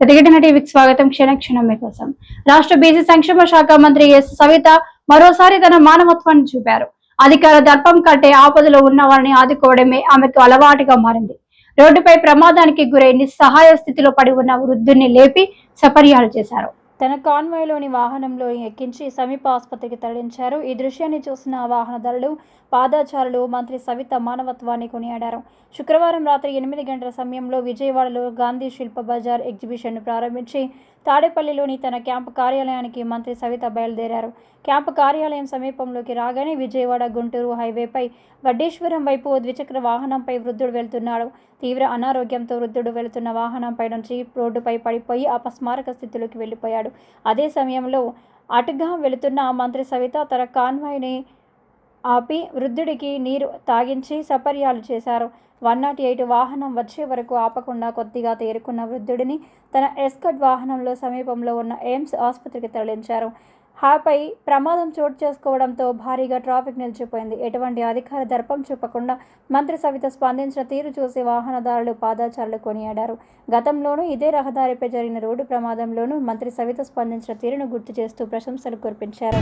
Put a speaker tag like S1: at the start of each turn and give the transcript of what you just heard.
S1: ప్రతిఘటన టీవీకి స్వాగతం. క్షణ క్షణం మీకోసం. రాష్ట్ర బీసీ సంక్షేమ శాఖ మంత్రి ఎస్ సవిత మరోసారి తన మానవత్వాన్ని చూపారు. అధికార దర్పం కంటే ఆపదలో ఉన్న వారిని ఆదుకోవడమే ఆమెకు అలవాటుగా మారింది. రోడ్డుపై ప్రమాదానికి గురై నిస్సహాయ స్థితిలో పడి ఉన్న వృద్ధుణ్ణి లేపి సపర్యాలు చేశారు.
S2: తన కాన్వాయ్లోని వాహనంలో ఎక్కించి సమీప ఆసుపత్రికి తరలించారు. ఈ దృశ్యాన్ని చూసిన వాహనదారులు పాదాచారులు మంత్రి సవిత మానవత్వాన్ని కొనియాడారు. శుక్రవారం రాత్రి ఎనిమిది గంటల సమయంలో విజయవాడలో గాంధీ శిల్ప బజార్ ఎగ్జిబిషన్ను ప్రారంభించి తాడేపల్లిలోని తన క్యాంపు కార్యాలయానికి మంత్రి సవిత బయలుదేరారు. క్యాంపు కార్యాలయం సమీపంలోకి రాగానే విజయవాడ గుంటూరు హైవేపై వడ్డేశ్వరం వైపు ద్విచక్ర వాహనంపై వృద్ధుడు వెళ్తున్నాడు. తీవ్ర అనారోగ్యంతో వృద్ధుడు వెళుతున్న వాహనంపై నుంచి రోడ్డుపై పడిపోయి అపస్మారక స్థితిలోకి వెళ్ళిపోయాడు. అదే సమయంలో అటుగా వెళుతున్న మంత్రి సవిత తన కాన్వాయ్ని ఆపి వృద్ధుడికి నీరు తాగించి సపర్యాలు చేశారు. వన్ నాట్ ఎయిట్ వాహనం వచ్చే వరకు ఆపకుండా కొద్దిగా తేరుకున్న వృద్ధుడిని తన ఎస్కట్ వాహనంలో సమీపంలో ఉన్న ఎయిమ్స్ ఆసుపత్రికి తరలించారు. హాపై ప్రమాదం చోటు చేసుకోవడంతో భారీగా ట్రాఫిక్ నిలిచిపోయింది. ఎటువంటి అధికార దర్పం చూపకుండా మంత్రి సవిత స్పందించిన తీరు చూసి వాహనదారులు పాదాచారులు కొనియాడారు. గతంలోనూ ఇదే రహదారిపై జరిగిన రోడ్డు ప్రమాదంలోనూ మంత్రి సవిత స్పందించిన తీరును గుర్తు చేస్తూ ప్రశంసలు కురిపించారు.